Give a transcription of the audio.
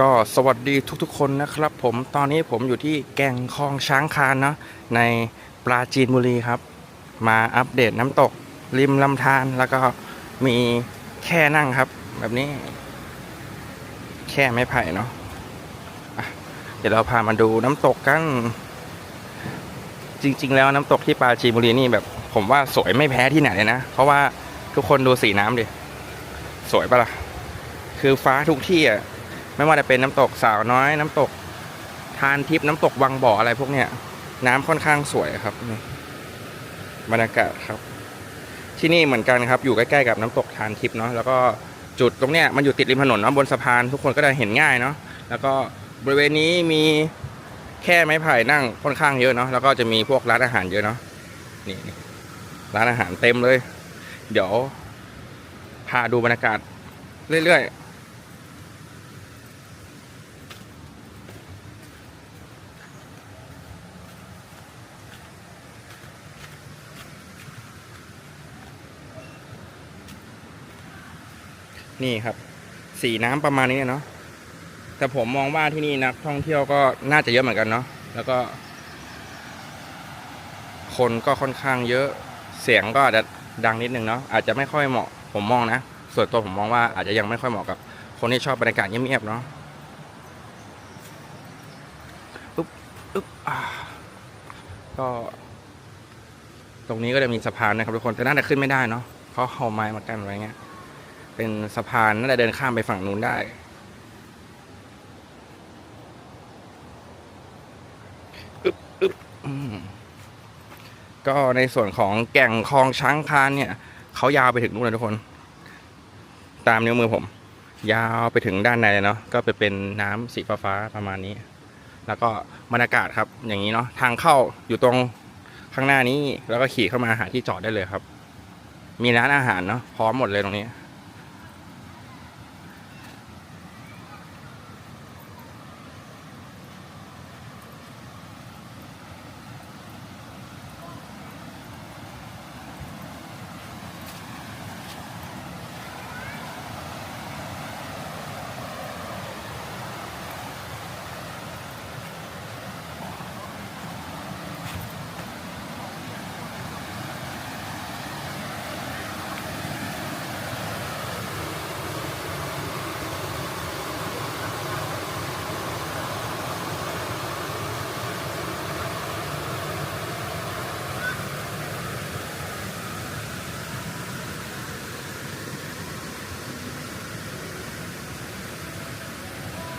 ก็สวัสดีทุกๆคนนะครับ ผมตอนนี้ผมอยู่ที่แก่งคลองช้างคานเนาะในปราจีนบุรีครับ มาอัปเดตน้ำตก ริมลำธารแล้วก็มีแค่นั่งครับ แบบนี้ แค่ไม้ไผ่เนาะะเดี๋ยวเราพามาดูน้ำตกกัน จริง ๆ แล้วน้ำตกที่ปราจีนบุรีนี่แบบ ผมว่าสวยไม่แพ้ที่ไหนเลยนะ เพราะว่าทุกคนดูสีน้ำดิ สวยปะล่ะ คือฟ้าทุกที่อะ ไม่ว่าจะเป็นน้ำตกสาวน้อย น้ำตกทานทิพย์น้ำตกวังบ่ออะไรพวกเนี้ยน้ำค่อนข้างสวยครับบรรยากาศครับ ที่นี่เหมือนกันครับ อยู่ใกล้ๆกับน้ำตกทานทิพย์เนาะแล้วก็จุดตรงเนี้ยมันอยู่ติดริมถนนเนาะบนสะพานทุกคนก็จะเห็นง่ายเนาะแล้วก็บริเวณนี้มีแค่ไม้ไผ่นั่งค่อนข้างเยอะเนาะแล้วก็จะมีพวกร้านอาหารเยอะเนาะนี่ร้านอาหารเต็มเลย เดี๋ยวพาดูบรรยากาศเรื่อยๆ นี่ครับ สีน้ำประมาณนี้เนาะแต่ผมมองว่าที่นี่นักท่องเที่ยวก็น่าจะเยอะเหมือนกันเนาะแล้วก็ คนก็ค่อนข้างเยอะเสียงก็อาจจะดังนิดนึงเนาะอาจจะไม่ค่อยเหมาะผมมองนะ ส่วนตัวผมมองว่าอาจจะยังไม่ค่อยเหมาะกับ คนที่ชอบบรรยากาศเงียบๆเนาะอุ๊บอุ๊บอ่าก็ตรงนี้ก็จะมีสะพานนะครับทุกคนแต่น่าจะขึ้นไม่ได้เนาะเพราะเขาไม้มากันอะไว้เงี้ย เป็นสะพานน่าจะเดินข้ามไปฝั่งนู้นได้ ก็ในส่วนของแก่งคลองช้างคานเนี่ย เขายาวไปถึงนู้นเลยทุกคน ตามนิ้วมือผม ยาวไปถึงด้านในเลยเนาะก็ไปเป็นน้ำสีฟ้าๆประมาณนี้ แล้วก็บรรยากาศครับ อย่างนี้เนาะทางเข้าอยู่ตรงข้างหน้านี้แล้วก็ขี่เข้ามาหาที่จอดได้เลยครับ มีร้านอาหารเนาะพร้อมหมดเลยตรงนี้